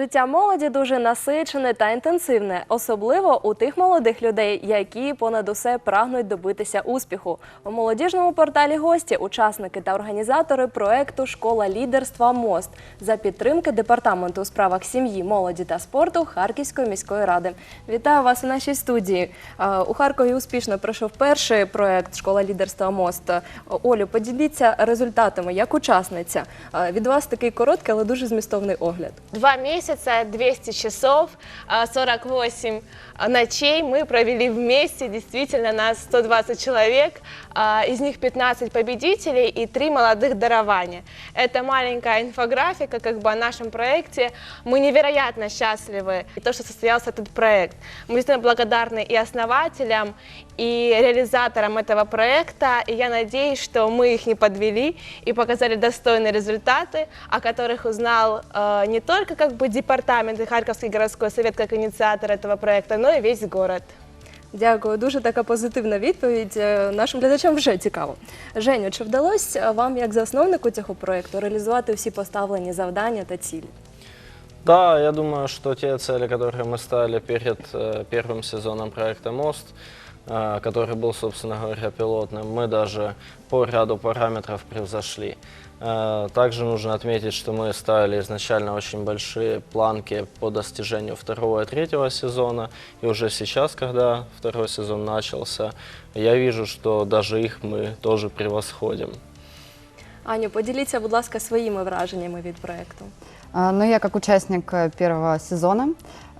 Життя молоді дуже насичене та інтенсивне, особливо у тих молодих людей, які понад усе прагнуть добитися успіху. У молодіжному порталі гості, учасники та організатори проекту Школа лідерства Мост за підтримки департаменту у справах сім'ї, молоді та спорту Харківської міської ради. Вітаю вас у нашій студії. Е, У Харкові успішно пройшов перший проект Школа лідерства Мост. Е, Олю, поділіться результатами як учасниця. Е, Від вас такий короткий, але дуже змістовний огляд. Два месяца, 200 часов, а, 48 ночей мы провели вместе. Действительно, нас 120 человек, а, из них 15 победителей и 3 молодых дарования. Это маленькая инфографика как бы о нашем проекте. Мы невероятно счастливы, и то, что состоялся этот проект. Мы действительно благодарны и основателям, и реализаторам этого проекта. И я надеюсь, что мы их не подвели и показали достойные результаты, о которых узнал не только как бы департамент и Харьковский городской совет как инициатор этого проекта, но и весь город. Дякую, дуже така позитивна відповідь. Е, Нашим глядачам вже цікаво. Женю, чи вдалося вам, як засновнику цього проєкту, реалізувати всі поставлені завдання та цілі? Да, я думаю, что те цели, которые мы ставили перед э, первым сезоном проекта «Мост», э, который был, собственно говоря, пилотным, мы даже по ряду параметров превзошли. Э, Также нужно отметить, что мы ставили изначально очень большие планки по достижению второго и третьего сезона. И уже сейчас, когда второй сезон начался, я вижу, что даже их мы тоже превосходим. Аню, поділіться, будь ласка, своїми враженнями від проєкту. А, Ну, я как участник э, первого сезона,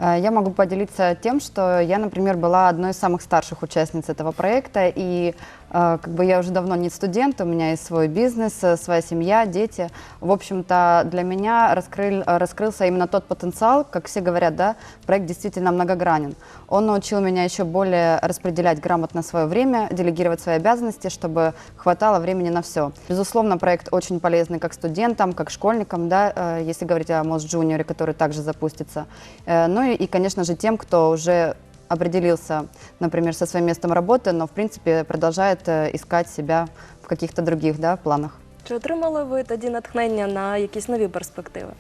э, я могу поделиться тем, что я, например, была одной из самых старших участниц этого проекта, и э, как бы я уже давно не студент, у меня есть свой бизнес, э, своя семья, дети. В общем-то, для меня раскрыл, раскрылся именно тот потенциал, как все говорят, да, проект действительно многогранен. Он научил меня еще более распределять грамотно свое время, делегировать свои обязанности, чтобы хватало времени на все. Безусловно, проект очень полезный как студентам, как школьникам, да, э, если говорить о Junior, который также запустится. Э, Ну и, конечно же, тем, кто уже определился, например, со своим местом работы, но, в принципе, продолжает э, искать себя в каких-то других да, планах. Чи отримали ви тоді натхнення на якісь нові перспективи?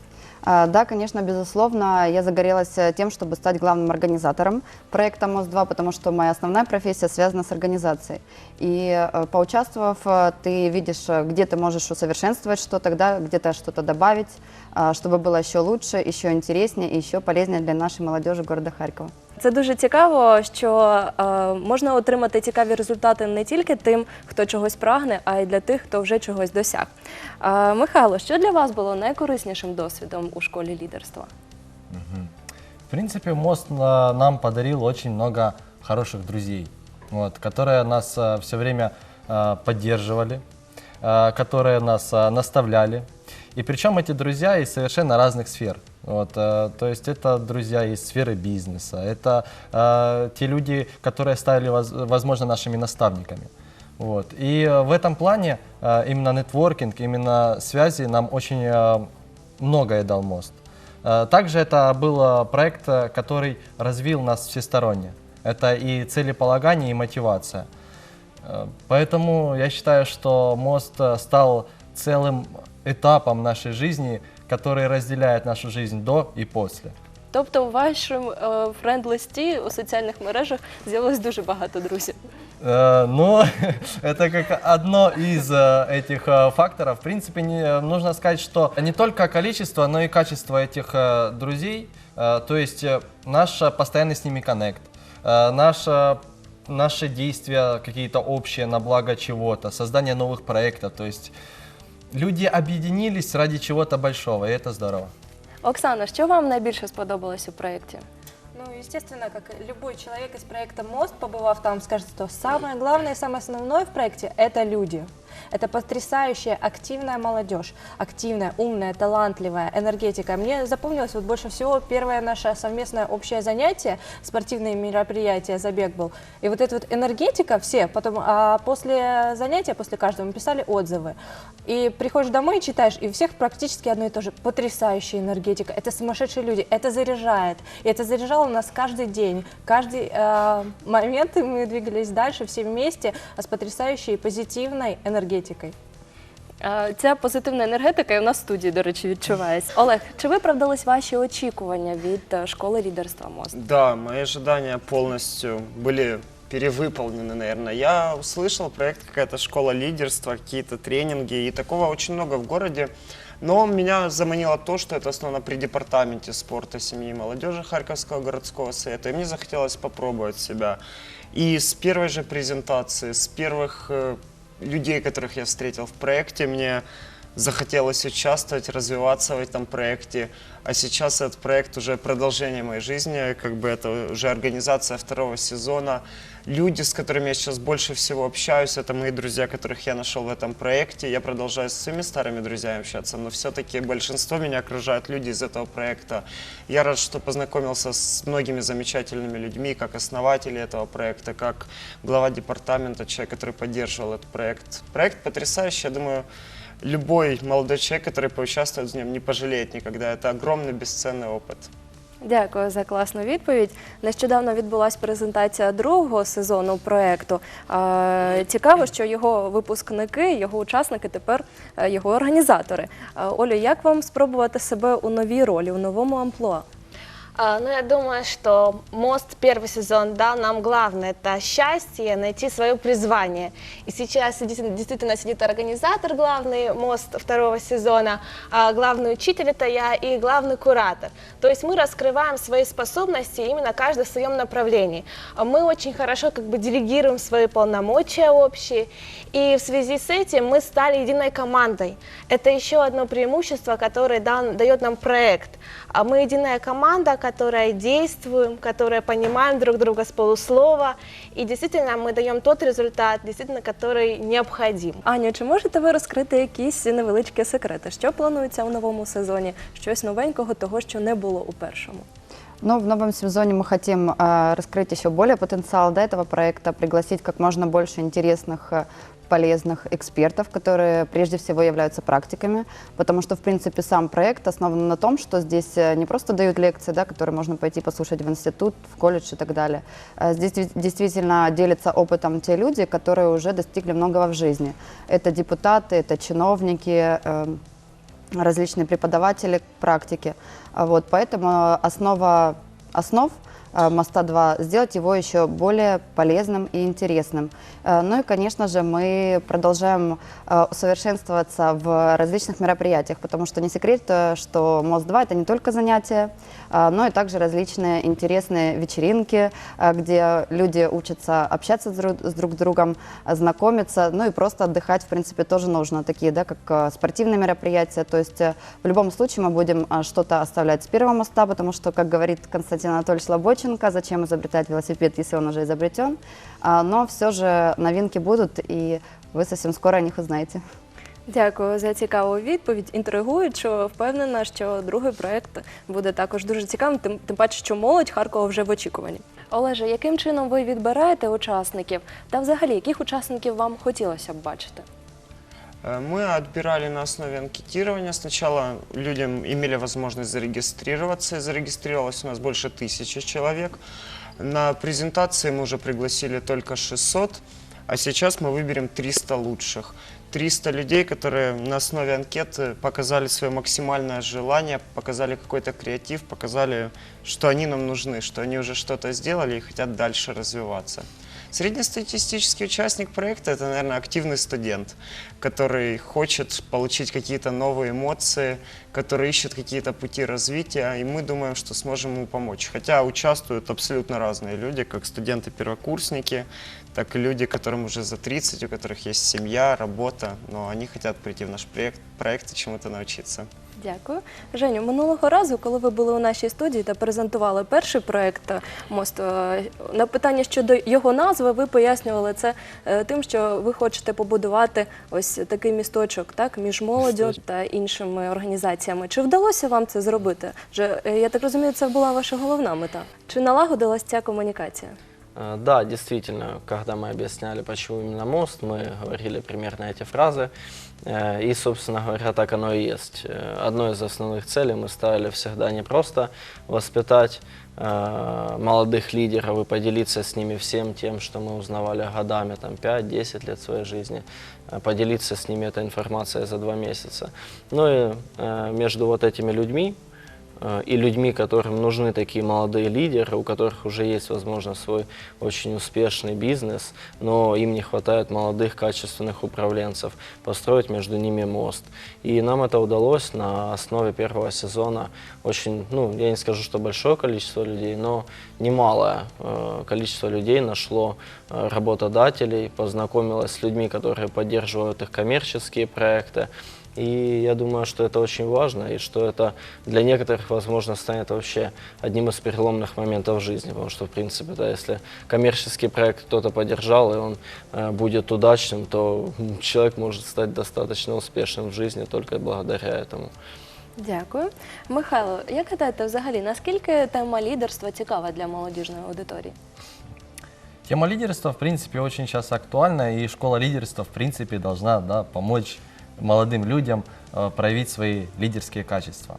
А, Да, конечно, безусловно, я загорелась э, тем, чтобы стать главным организатором проекта МОСТ-2, потому что моя основная профессия связана с организацией. И э, поучаствовав, э, ты видишь, э, где ты можешь усовершенствовать что-то, да, где-то что-то добавить, а, чтобы было еще лучше, еще интереснее и еще полезнее для нашей молодежи города Харькова. Це дуже цікаво, що е, можна отримати цікаві результати не тільки тим, хто чогось прагне, а й для тих, хто вже чогось досяг. Е, Михайло, що для вас було найкориснішим досвідом у школі лідерства? В принципе, мост а, нам подарил очень много хороших друзей, вот, которые нас все время а, поддерживали, а, которые нас а, наставляли. И причем эти друзья из совершенно разных сфер. Вот, а, то есть это друзья из сферы бизнеса, это а, те люди, которые стали, воз- возможно, нашими наставниками. Вот. И э, в этом плане э, именно нетворкинг, именно связи нам очень э, многое дал мост. Э, Также это был э, проект, э, который развил нас всесторонне. Это и целеполагание, и мотивация. Э, Поэтому я считаю, что мост э, стал целым этапом нашей жизни, который разделяет нашу жизнь до и после. Тобто у вашому е, френд-листі у соціальних мережах з'явилось дуже багато друзів. Э, Ну, это как одно из э, этих э, факторов. В принципе, не, нужно сказать, что не только количество, но и качество этих э, друзей, э, то есть э, наш э, постоянный с ними коннект, э, наше, наши действия какие-то общие на благо чего-то, создание новых проектов, то есть люди объединились ради чего-то большого, и это здорово. Оксана, що вам найбільше сподобалось у проєкті? Ну, естественно, как любой человек из проекта «Мост», побывав там, скажет, что самое главное и самое основное в проекте – это люди. Это потрясающая, активная молодежь, активная, умная, талантливая, энергетика. Мне запомнилось вот больше всего первое наше совместное общее занятие, спортивное мероприятие, забег был. И вот эта вот энергетика, все, потом а после занятия, после каждого мы писали отзывы. И приходишь домой и читаешь, и у всех практически одно и то же. Потрясающая энергетика, это сумасшедшие люди, это заряжает. И это заряжало нас каждый день, каждый э, момент, и мы двигались дальше все вместе с потрясающей позитивной энергетикой. Е, Ця позитивна енергетика і у нас в студії, до речі, відчувається. Олег, чи виправдались ваші очікування від е, школи лідерства МОСТ? Да, мои ожидания полностью были перевыполнены, наверное. Я услышал проект какая-то школа лидерства, какие-то тренинги, и такого очень много в городе. Но меня заманило то, что это основано при департаменте спорта, семьи и молодежи Харьковского городского совета, и мне захотелось попробовать себя. И с первой же презентации, с первых э, людей, которых я встретил в проекте, мне захотелось участвовать, развиваться в этом проекте. А сейчас этот проект уже продолжение моей жизни, как бы это уже организация второго сезона. Люди, с которыми я сейчас больше всего общаюсь, это мои друзья, которых я нашел в этом проекте. Я продолжаю с своими старыми друзьями общаться, но все-таки большинство меня окружают люди из этого проекта. Я рад, что познакомился с многими замечательными людьми, как основатели этого проекта, как глава департамента, человек, который поддерживал этот проект. Проект потрясающий, я думаю, любой молодой человек, который поучаствует в нем, не пожалеет никогда. Это огромный бесценный опыт. Дякую за класну відповідь. Нещодавно відбулася презентація другого сезону проекту. Е, Цікаво, що його випускники, його учасники тепер е, його організатори. Е, Олю, як вам спробувати себе у новій ролі, у новому амплуа? А, Ну, я думаю, что «Мост» первый сезон дал нам главное – это счастье, найти свое призвание. И сейчас действительно, сидит организатор главный «Мост» второго сезона, а главный учитель – это я и главный куратор. То есть мы раскрываем свои способности именно каждый в своем направлении. Мы очень хорошо как бы делегируем свои полномочия общие, и в связи с этим мы стали единой командой. Это еще одно преимущество, которое дан- дает нам проект. А Мы единая команда, которая действуем, которая понимаем друг друга с полуслова, и действительно мы даем тот результат, действительно, который необходим. Аню, чи можете ви розкрити якісь невеличкі секрети? Що планується у новому сезоні? Щось новенького, того, що не було у першому? Но в новом сезоне мы хотим э, раскрыть еще более потенциал до этого проекта, пригласить как можно больше интересных, э, полезных экспертов, которые прежде всего являются практиками, потому что, в принципе, сам проект основан на том, что здесь э, не просто дают лекции, да, которые можно пойти послушать в институт, в колледж и так далее. Э, Здесь дес- действительно делятся опытом те люди, которые уже достигли многого в жизни. Это депутаты, это чиновники, э, различные преподаватели практики. А Вот, поэтому основа основ э, «Моста-2» сделать его еще более полезным и интересным. Э, Ну и, конечно же, мы продолжаем э, усовершенствоваться в различных мероприятиях, потому что не секрет, что «Мост-2» — это не только занятия, э, но и также различные интересные вечеринки, э, где люди учатся общаться с друг, с друг с другом, знакомиться, ну и просто отдыхать, в принципе, тоже нужно, такие, да, как э, спортивные мероприятия. То есть э, в любом случае мы будем что-то оставлять с первого моста, потому что, как говорит Константин Анатольевич Лобоченко, зачем изобретать велосипед, если он уже изобретен. А, Но все же новинки будут, и вы совсем скоро о них узнаете. Дякую за цікаву відповідь. Інтригуючо, впевнена, що другий проект буде також дуже цікавим, тим, тим паче, що молодь Харкова вже в очікуванні. Олеже, яким чином ви відбираєте учасників? Та взагалі, яких учасників вам хотілося б бачити? Э, Мы отбирали на основе анкетирования. Сначала людям имели возможность зарегистрироваться. И зарегистрировалось у нас больше тысячи человек. На презентации мы уже пригласили только 600, а сейчас мы выберем 300 лучших. 300 людей, которые на основе анкеты показали свое максимальное желание, показали какой-то креатив, показали, что они нам нужны, что они уже что-то сделали и хотят дальше развиваться. Среднестатистический участник проекта – это, наверное, активный студент, который хочет получить какие-то новые эмоции, который ищет какие-то пути развития, и мы думаем, что сможем ему помочь. Хотя участвуют абсолютно разные люди, как студенты-первокурсники, так и люди, которым уже за 30, у которых есть семья, работа, но они хотят прийти в наш проект, проект и чему-то научиться. Дякую. Женю, минулого разу, коли ви були у нашій студії та презентували перший проект е, мост, е, на питання щодо його назви, ви пояснювали це е, тим, що ви хочете побудувати ось такий місточок так, між молоддю та іншими організаціями. Чи вдалося вам це зробити? Я так розумію, це була ваша головна мета. Чи налагодилась ця комунікація? Э, Да, действительно, когда мы объясняли, почему именно мост, мы говорили примерно эти фразы. Э, И, собственно говоря, так оно и есть. Э, Одной из основных целей мы ставили всегда не просто воспитать молодых лидеров и поделиться с ними всем тем, что мы узнавали годами, там 5-10 лет своей жизни, поделиться с ними этой информацией за два месяца. Но и между вот этими людьми, и людьми, которым нужны такие молодые лидеры, у которых уже есть, возможно, свой очень успешный бизнес, но им не хватает молодых, качественных управленцев, построить между ними мост. И нам это удалось на основе первого сезона. Очень, ну, я не скажу, что большое количество людей, но немалое э, количество людей нашло э, работодателей, познакомилось с людьми, которые поддерживают их коммерческие проекты. И я думаю, что это очень важно, и что это для некоторых, возможно, станет вообще одним из переломных моментов в жизни. Потому что, в принципе, да, если коммерческий проект кто-то поддержал, и он э, будет удачным, то м, человек может стать достаточно успешным в жизни только благодаря этому. Дякую. Михайло, як гадаєте, взагалі, наскільки тема лідерства цікава для молодіжної аудиторії? Тема лидерства, в принципе, очень сейчас актуальна, и школа лидерства, в принципе, должна да, помочь молодым людям э, проявить свои лидерские качества.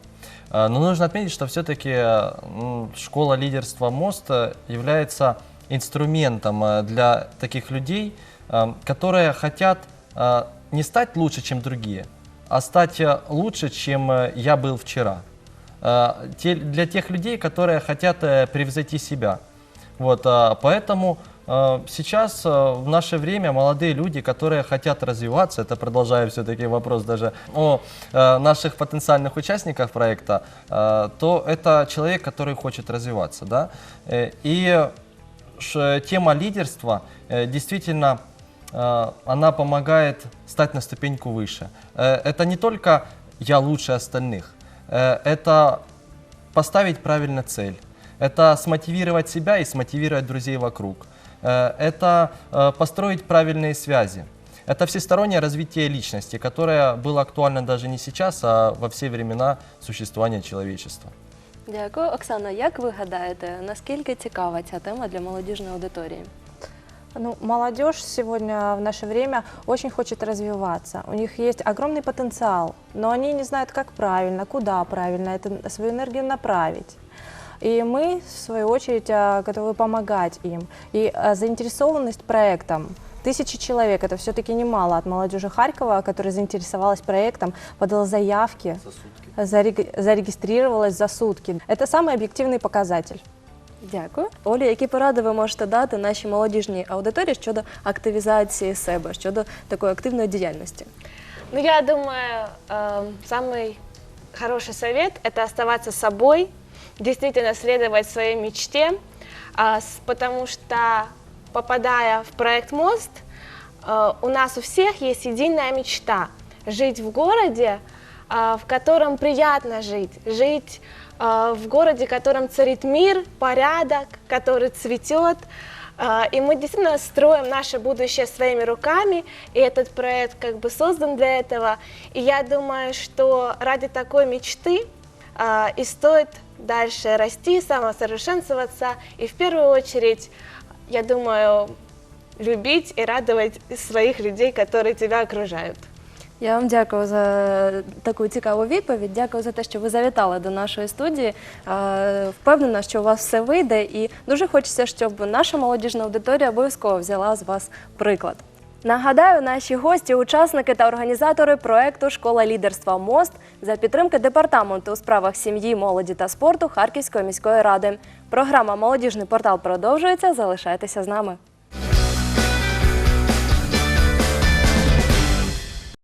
Э, но нужно отметить, что все-таки школа лидерства МОСТ является инструментом э, для таких людей, которые хотят не стать лучше, чем другие, а стать лучше, чем я был вчера. Для тех людей, которые хотят превзойти себя. Вот, поэтому сейчас э, в наше время молодые люди, которые хотят развиваться, это продолжая все-таки вопрос даже о э, наших потенциальных участниках проекта, то это человек, который хочет развиваться, да, Э, и тема лидерства э, действительно она помогает стать на ступеньку выше. Э, Это не только я лучше остальных, это поставить правильно цель, это смотивировать себя и смотивировать друзей вокруг, это э, построить правильные связи. Это всестороннее развитие личности, которое было актуально даже не сейчас, а во все времена существования человечества. Дякую. Оксана, як ви гадаєте, наскільки цікава ця тема для молодіжної аудиторії? Ну, молодежь сегодня в наше время очень хочет развиваться. У них есть огромный потенциал, но они не знают, как правильно, куда правильно это, свою энергию направить. И мы, в свою очередь, а, готовы помогать им. И а, заинтересованность проектом Тысячи человек, это все-таки немало от молодежи Харькова, которая заинтересовалась проектом, подала заявки, зарег- зарегистрировалась за сутки. Это самый объективный показатель. Дякую. Олі, які поради ви можете дати нашій молодіжній аудиторії щодо активізації себе, щодо такої активної діяльності? Ну, я думаю, э, самый хороший совет – это оставаться собой, действительно следовать своей мечте, а, потому что, попадая в проект «Мост», э, у нас у всех есть единая мечта – жить в городе, а, в котором приятно жить, жить а, в городе, в котором царит мир, порядок, который цветет. А, И мы действительно строим наше будущее своими руками, и этот проект как бы создан для этого. И я думаю, что ради такой мечты а, и стоит дальше расти, самосовершенствоваться, и в первую очередь, я думаю, любить и радовать своих людей, которые тебя окружают. Я вам дякую за таку цікаву відповідь. Дякую за те, що ви завітали до нашої студії. Впевнена, що у вас все вийде, і дуже хочеться, щоб наша молодіжна аудиторія обов'язково взяла з вас приклад. Нагадаю, наші гості, учасники та організатори проекту Школа лідерства Мост за підтримки департаменту у справах сім'ї, молоді та спорту Харківської міської ради. Програма Молодіжний портал продовжується. Залишайтеся з нами.